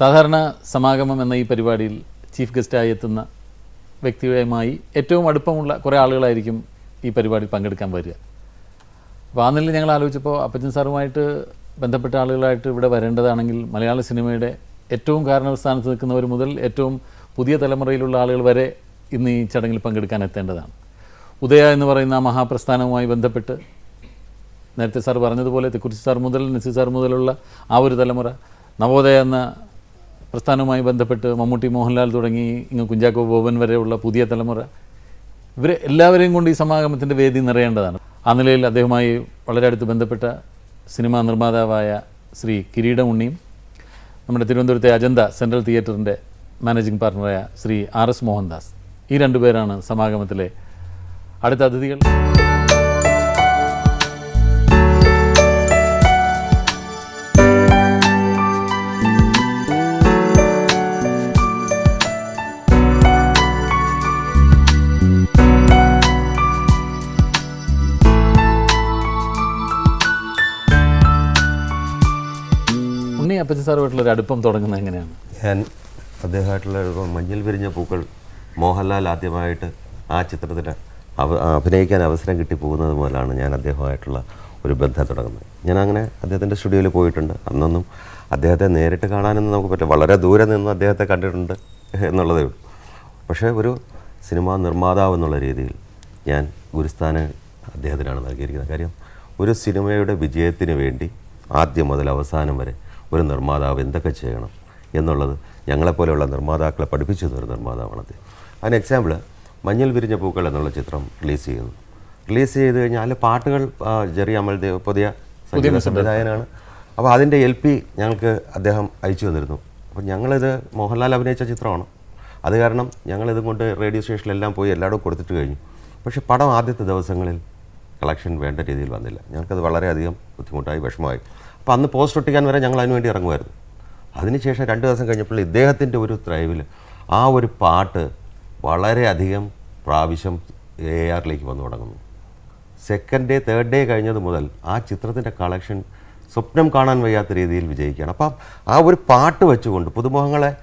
സാധാരണ സമാഗമം എന്ന ഈ പരിപാടിയിൽ ചീഫ് ഗസ്റ്റായി എത്തുന്ന വ്യക്തിയുമായി ഏറ്റവും അടുപ്പമുള്ള കുറേ ആളുകളായിരിക്കും ഈ പരിപാടിയിൽ പങ്കെടുക്കാൻ വരിക. അപ്പോൾ ആ നിലയിൽ ഞങ്ങൾ ആലോചിച്ചപ്പോൾ അപ്പച്ചൻ സാറുമായിട്ട് ബന്ധപ്പെട്ട ആളുകളായിട്ട് ഇവിടെ വരേണ്ടതാണെങ്കിൽ മലയാള സിനിമയുടെ ഏറ്റവും കാരണസ്ഥാനത്ത് നിൽക്കുന്നവർ മുതൽ ഏറ്റവും പുതിയ തലമുറയിലുള്ള ആളുകൾ വരെ ഇന്ന് ഈ ചടങ്ങിൽ പങ്കെടുക്കാൻ എത്തേണ്ടതാണ്. ഉദയ എന്ന് പറയുന്ന ആ മഹാപ്രസ്ഥാനവുമായി ബന്ധപ്പെട്ട് നേരത്തെ സാർ പറഞ്ഞതുപോലെ തെക്കുറിച്ച് സാർ മുതൽ നസീർ സാർ മുതലുള്ള ആ ഒരു തലമുറ നവോദയ എന്ന പ്രസ്ഥാനവുമായി ബന്ധപ്പെട്ട് മമ്മൂട്ടി മോഹൻലാൽ തുടങ്ങി ഇങ്ങ് കുഞ്ചാക്കോ ബോബൻ വരെയുള്ള പുതിയ തലമുറ ഇവരെ എല്ലാവരെയും കൊണ്ട് ഈ സമാഗമത്തിന്റെ വേദി നിറയേണ്ടതാണ്. ആ നിലയിൽ അദ്ദേഹവുമായി വളരെ അടുത്ത് ബന്ധപ്പെട്ട സിനിമാ നിർമ്മാതാവായ ശ്രീ കിരീടം ഉണ്ണിയും നമ്മുടെ തിരുവനന്തപുരത്തെ അജന്ത സെൻട്രൽ തിയേറ്ററിന്റെ മാനേജിംഗ് പാർട്ണറായ ശ്രീ ആർ എസ് മോഹൻദാസ്. ഈ രണ്ടുപേരാണ് സമാഗമത്തിലെ അടുത്ത അതിഥികൾ. ഉണ്ണി അപ്പച്ചൻ സാറുമായിട്ടുള്ള ഒരു അടുപ്പം തുടങ്ങുന്നത് എങ്ങനെയാണ്? ഞാൻ അദ്ദേഹമായിട്ടുള്ള ഒരു മഞ്ഞിൽ വിരിഞ്ഞ പൂക്കൾ മോഹൻലാൽ ആദ്യമായിട്ട് ആ ചിത്രത്തിൽ അവ അഭിനയിക്കാൻ അവസരം കിട്ടി പോകുന്നത് മുതലാണ് ഞാൻ അദ്ദേഹമായിട്ടുള്ള ഒരു ബന്ധം തുടങ്ങുന്നത്. ഞാൻ അങ്ങനെ അദ്ദേഹത്തിന്റെ സ്റ്റുഡിയോയിൽ പോയിട്ടുണ്ട്. അന്നൊന്നും അദ്ദേഹത്തെ നേരിട്ട് കാണാനൊന്നും നമുക്ക് പറ്റില്ല. വളരെ ദൂരെ നിന്ന് അദ്ദേഹത്തെ കണ്ടിട്ടുണ്ട് എന്നുള്ളതേ ഉള്ളൂ. പക്ഷേ ഒരു സിനിമാ നിർമ്മാതാവ് എന്നുള്ള രീതിയിൽ ഞാൻ ഗുരുസ്ഥാന് അദ്ദേഹത്തിനാണ് നൽകിയിരിക്കുന്നത്. കാര്യം ഒരു സിനിമയുടെ വിജയത്തിന് വേണ്ടി ആദ്യം മുതൽ അവസാനം വരെ ഒരു നിർമ്മാതാവ് എന്തൊക്കെ ചെയ്യണം എന്നുള്ളത് ഞങ്ങളെപ്പോലെയുള്ള നിർമ്മാതാക്കളെ പഠിപ്പിച്ചു തന്നൊരു നിർമ്മാതാവാണ് അദ്ദേഹം. അതിന് എക്സാമ്പിൾ മഞ്ഞൾ വിരിഞ്ഞ പൂക്കൾ എന്നുള്ള ചിത്രം റിലീസ് ചെയ്യുന്നു. റിലീസ് ചെയ്ത് കഴിഞ്ഞാൽ അതിൽ പാട്ടുകൾ ജെറി അമൽദേവ് പുതിയ സംഗീത സംവിധായകനാണ്. അപ്പോൾ അതിന്റെ എൽ പി ഞങ്ങൾക്ക് അദ്ദേഹം അയച്ചു തന്നിരുന്നു. അപ്പോൾ ഞങ്ങളിത് മോഹൻലാൽ അഭിനയിച്ച ചിത്രമാണ്. അത് കാരണം ഞങ്ങളിതും കൊണ്ട് റേഡിയോ സ്റ്റേഷനിലെല്ലാം പോയി എല്ലായിടവും കൊടുത്തിട്ട് കഴിഞ്ഞു. പക്ഷേ പടം ആദ്യത്തെ ദിവസങ്ങളിൽ കളക്ഷൻ വേണ്ട രീതിയിൽ വന്നില്ല. ഞങ്ങൾക്കത് വളരെയധികം ബുദ്ധിമുട്ടായി വിഷമമായി. അപ്പോൾ അന്ന് പോസ്റ്റ് ഒട്ടിക്കാൻ വരെ ഞങ്ങൾ അതിനുവേണ്ടി ഇറങ്ങുമായിരുന്നു. അതിനുശേഷം രണ്ട് ദിവസം കഴിഞ്ഞപ്പോൾ ഇദ്ദേഹത്തിന്റെ ഒരു ത്രൈവിൽ ആ ഒരു പാട്ട് വളരെയധികം പ്രാവശ്യം എ ആറിലേക്ക് വന്നു തുടങ്ങുന്നു. സെക്കൻഡ് ഡേ തേർഡ് ഡേ കഴിഞ്ഞത് മുതൽ ആ ചിത്രത്തിന്റെ കളക്ഷൻ സ്വപ്നം കാണാൻ വയ്യാത്ത രീതിയിൽ വിജയിക്കുകയാണ്. അപ്പം ആ ഒരു പാട്ട് വെച്ചുകൊണ്ട് പുതുമുഖങ്ങളെ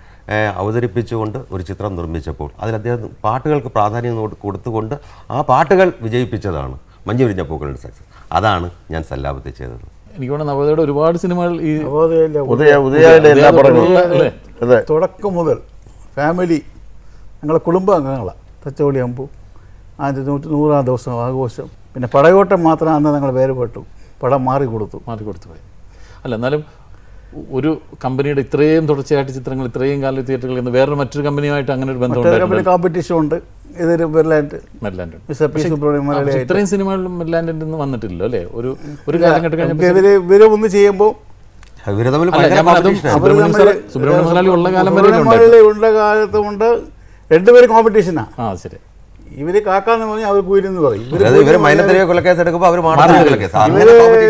അവതരിപ്പിച്ചുകൊണ്ട് ഒരു ചിത്രം നിർമ്മിച്ചപ്പോൾ അതിൽ അദ്ദേഹം പാട്ടുകൾക്ക് പ്രാധാന്യം കൊടു- കൊടുത്തുകൊണ്ട് ആ പാട്ടുകൾ വിജയിപ്പിച്ചതാണ്. മഞ്ഞുവിരിഞ്ഞ പൂക്കളുടെ സക്സസ് അതാണ് ഞാൻ സല്ലാപത്തിൽ ചെയ്തത്. എനിക്ക് വേണം നവോദയയുടെ ഒരുപാട് സിനിമകൾ ഈ നവോദയയിലെ ഉദയ ഉദയയുടെ എല്ലാ പടങ്ങളും. അല്ലേ? അതെ. തുടക്കം മുതൽ ഫാമിലി ഞങ്ങളെ കുടുംബ അംഗങ്ങളാണ് തച്ചോളി അമ്പു. ആയിരത്തി നൂറ്റി നൂറാം ദിവസം ആഘോഷം. പിന്നെ പടയോട്ടം മാത്രം അന്ന് ഞങ്ങൾ വേർപെട്ടു. പടം മാറി കൊടുത്തു മാറി കൊടുത്തു പോയി. അല്ല എന്നാലും ഒരു കമ്പനിയുടെ ഇത്രയും തുടർച്ചയായിട്ട് ചിത്രങ്ങൾ ഇത്രയും കാലം തിയേറ്ററുകളിൽ നിന്ന് വേറൊരു മറ്റൊരു കമ്പനിയുമായിട്ട് അങ്ങനെ ഒരു ബന്ധം കമ്പനി കോമ്പറ്റീഷൻ ഉണ്ട്. ഇതൊരു ബെർലാൻഡ് Merryland mister P Subramaniam Malayali ഇത്രയും സിനിമകളിലും മെല്ലാൻഡിൽ നിന്ന് വന്നിട്ടില്ലല്ലോ അല്ലേ? ഒരു ഒരു കാലഘട്ടം കഴിഞ്ഞപ്പോൾ ഇവർ ഇവർ ഒന്ന് ചെയ്യുമ്പോൾ ഉള്ള രണ്ടുപേരും കോമ്പറ്റീഷനാ ശരി. ഇവർ കാക്കാന്ന് പറഞ്ഞാൽ അവർ കൂരെന്ന് പറയും.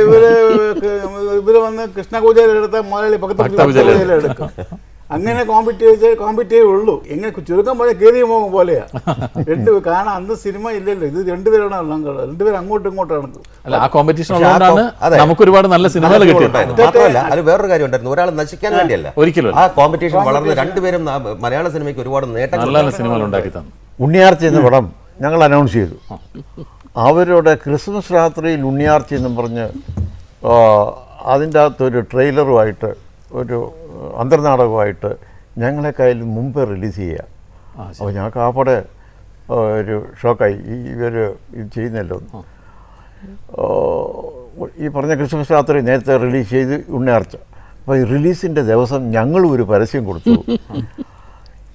ഇവർ ഇവർ വന്ന് കൃഷ്ണകൂജയിൽ എടുത്ത മലയാളി പക്കത്ത് എടുക്കും അങ്ങനെ കോമ്പറ്റീവ് കോമ്പറ്റീവ് ഉള്ളൂ. എങ്ങനെ ചുരുക്കം പോലെ കയറിയ പോകും പോലെയാ. രണ്ട് കാണാൻ അന്ന് സിനിമ ഇല്ലല്ലോ. ഇത് രണ്ടുപേരാണ് രണ്ടുപേരും അങ്ങോട്ടും ഇങ്ങോട്ടാണ് നടക്കും അല്ല ആ കോമ്പറ്റീഷൻ. നമുക്ക് ഒരുപാട് നല്ല സിനിമകൾ. മാത്രമല്ല അത് വേറൊരു കാര്യം ഉണ്ടായിരുന്നു. ഒരാൾ നശിക്കാൻ വേണ്ടിയല്ല. ഒരിക്കലും ആ കോമ്പറ്റീഷൻ വളർന്ന് രണ്ടുപേരും മലയാള സിനിമയ്ക്ക് ഒരുപാട് നേട്ടങ്ങൾ സിനിമകൾ ഉണ്ടാക്കി തന്നു. ഉണ്ണിയാർച്ച എന്ന പടം ഞങ്ങൾ അനൗൺസ് ചെയ്തു. അവരുടെ ക്രിസ്മസ് രാത്രിയിൽ ഉണ്ണിയാർച്ച എന്നും പറഞ്ഞ് അതിന്റെ അകത്തൊരു ട്രെയിലറുമായിട്ട് ഒരു അന്തർനാടകമായിട്ട് ഞങ്ങളെ കയ്യിൽ മുമ്പേ റിലീസ് ചെയ്യുക അപ്പോൾ ഞങ്ങൾക്ക് ആപ്പടെ ഒരു ഷോക്കായി. ഈ ഇവർ ഇത് ചെയ്യുന്നല്ലോ. ഈ പറഞ്ഞ ക്രിസ്മസ് രാത്രി നേരത്തെ റിലീസ് ചെയ്ത് ഉണ്ണയാർച്ച അപ്പോൾ ഈ റിലീസിന്റെ ദിവസം ഞങ്ങളും ഒരു പരസ്യം കൊടുത്തു.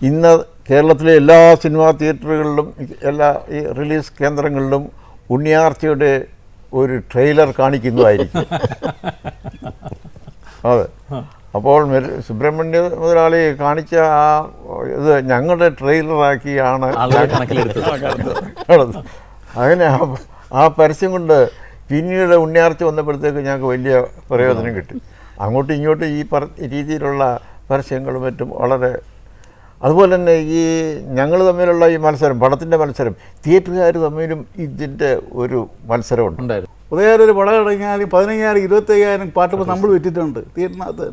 ഇന്ന് കേരളത്തിലെ എല്ലാ സിനിമാ തിയേറ്ററുകളിലും എല്ലാ ഈ റിലീസ് കേന്ദ്രങ്ങളിലും ഉണ്ണിയാർച്ചയുടെ ഒരു ട്രെയിലർ കാണിക്കുന്നതായിരിക്കും. അതെ. അപ്പോൾ സുബ്രഹ്മണ്യ മുതലാളി കാണിച്ച ആ ഇത് ഞങ്ങളുടെ ട്രെയിലറാക്കിയാണ്. അങ്ങനെ ആ ആ പരസ്യം കൊണ്ട് പിന്നീട് ഉണ്ണിയാർച്ച വന്നപ്പോഴത്തേക്ക് ഞങ്ങൾക്ക് വലിയ പ്രയോജനം കിട്ടി. അങ്ങോട്ടും ഇങ്ങോട്ടും ഈ പറ രീതിയിലുള്ള പരസ്യങ്ങളും മറ്റും വളരെ അതുപോലെ തന്നെ ഈ ഞങ്ങൾ തമ്മിലുള്ള ഈ മത്സരം പടത്തിന്റെ മത്സരം തിയേറ്ററുകാർ തമ്മിലും ഇതിന്റെ ഒരു മത്സരമുണ്ട്. ഉണ്ടായിരുന്നു. ഉദയം ഒരു പടം ഇറങ്ങിയാൽ പതിനയ്യായിരം ഇരുപത്തയ്യായിരം പാട്ട് നമ്മൾ വിറ്റിട്ടുണ്ട് തിയേറ്ററിനകത്ത്.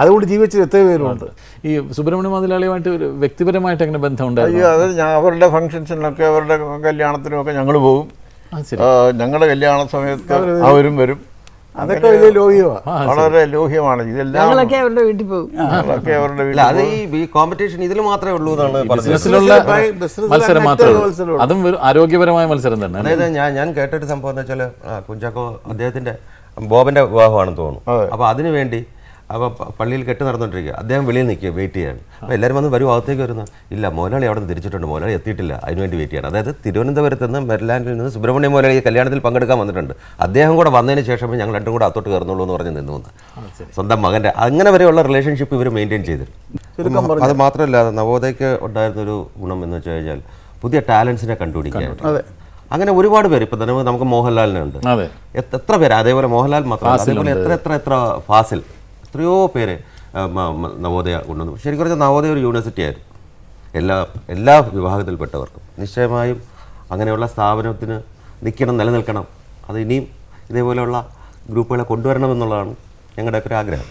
അതുകൊണ്ട് ജീവിച്ച എത്ര പേരുണ്ട്. ഈ സുബ്രഹ്മണ്യ മുതലാളിയുമായിട്ട് ഒരു വ്യക്തിപരമായിട്ട് എങ്ങനെ ബന്ധമുണ്ട് അയ്യോ അത് ഞാൻ അവരുടെ ഫംഗ്ഷൻസിനൊക്കെ അവരുടെ കല്യാണത്തിനുമൊക്കെ ഞങ്ങൾ പോകും ഞങ്ങളുടെ കല്യാണ സമയത്ത് അവരും വരും. അതൊക്കെ വലിയ ലോഹിയമാണ് വളരെ ലോഹ്യമാണ്. ഇതെല്ലാം ഞങ്ങളൊക്കെ അവരുടെ വീട്ടിൽ പോകും ഞങ്ങളൊക്കെ അവരുടെ വീട്ടിൽ അത് ഈ കോമ്പറ്റീഷൻ ഇതിൽ മാത്രമേ ഉള്ളൂ എന്നാണ് പറഞ്ഞത്. ബിസിനസ്സിലുള്ള ബിസിനസ്സിലെ ബിസിനസ്സിലെ മത്സരം മാത്രമേ. അതും ഒരു ആരോഗ്യപരമായ മത്സരം തന്നെ. അതായത് ഞാൻ ഞാൻ കേട്ടൊരു സംഭവം എന്ന് വെച്ചാൽ കുഞ്ചാക്കോ അദ്ദേഹത്തിന്റെ ബോബന്റെ വിവാഹമാണെന്ന് തോന്നുന്നു. അപ്പൊ അതിനു വേണ്ടി അപ്പോൾ പള്ളിയിൽ കെട്ട് നടന്നുകൊണ്ടിരിക്കുക അദ്ദേഹം വെളിയിൽ നിൽക്കുക വെയിറ്റ് ചെയ്യാണ് അപ്പോൾ എല്ലാവരും വന്ന് വരും അകത്തേക്ക് വരുന്നു. ഇല്ല മോലാളി അവിടെ നിന്ന് തിരിച്ചിട്ടുണ്ട്. മോലാളി എത്തിയിട്ടില്ല. അതിനുവേണ്ടി വെയിറ്റ് ചെയ്യണം. അതായത് തിരുവനന്തപുരത്ത് നിന്ന് മെരിലാൻഡിൽ നിന്ന് സുബ്രഹ്മണ്യ മോലാളി കല്യാണത്തിൽ പങ്കെടുക്കാൻ വന്നിട്ടുണ്ട്. അദ്ദേഹം കൂടെ വന്നതിന് ശേഷം ഞങ്ങൾ രണ്ടും കൂടെ അത്തോട്ട് കയറുന്നുള്ളൂ എന്ന് പറഞ്ഞ് നിന്നു വന്ന്. സ്വന്തം മകന്റെ അങ്ങനെ വരെയുള്ള റിലേഷൻഷിപ്പ് ഇവർ മെയിന്റെയിൻ ചെയ്തിരുന്നു അത് മാത്രമല്ല നവോദയക്ക് ഉണ്ടായിരുന്നൊരു ഗുണം എന്ന് വെച്ച് കഴിഞ്ഞാൽ പുതിയ ടാലൻസിനെ കണ്ടുപിടിക്കാൻ അതെ. അങ്ങനെ ഒരുപാട് പേര് ഇപ്പം തന്നെ നമുക്ക് മോഹൻലാലിനെ ഉണ്ട് അതെ. എത്ര എത്ര പേര്? അതേപോലെ മോഹൻലാൽ മാത്രമല്ല അതേപോലെ എത്ര എത്ര എത്ര ഫാസിൽ? എത്രയോ പേര് നവോദയ കൊണ്ടുവന്നു. ശരിക്കും പറഞ്ഞാൽ നവോദയ ഒരു യൂണിവേഴ്സിറ്റി ആയിരുന്നു. എല്ലാ എല്ലാ വിഭാഗത്തിൽപ്പെട്ടവർക്കും. നിശ്ചയമായും അങ്ങനെയുള്ള സ്ഥാപനത്തിന് നിൽക്കണം നിലനിൽക്കണം. അത് ഇനിയും ഇതേപോലെയുള്ള ഗ്രൂപ്പുകളെ കൊണ്ടുവരണമെന്നുള്ളതാണ് ഞങ്ങളുടെയൊക്കെ ഒരു ആഗ്രഹം.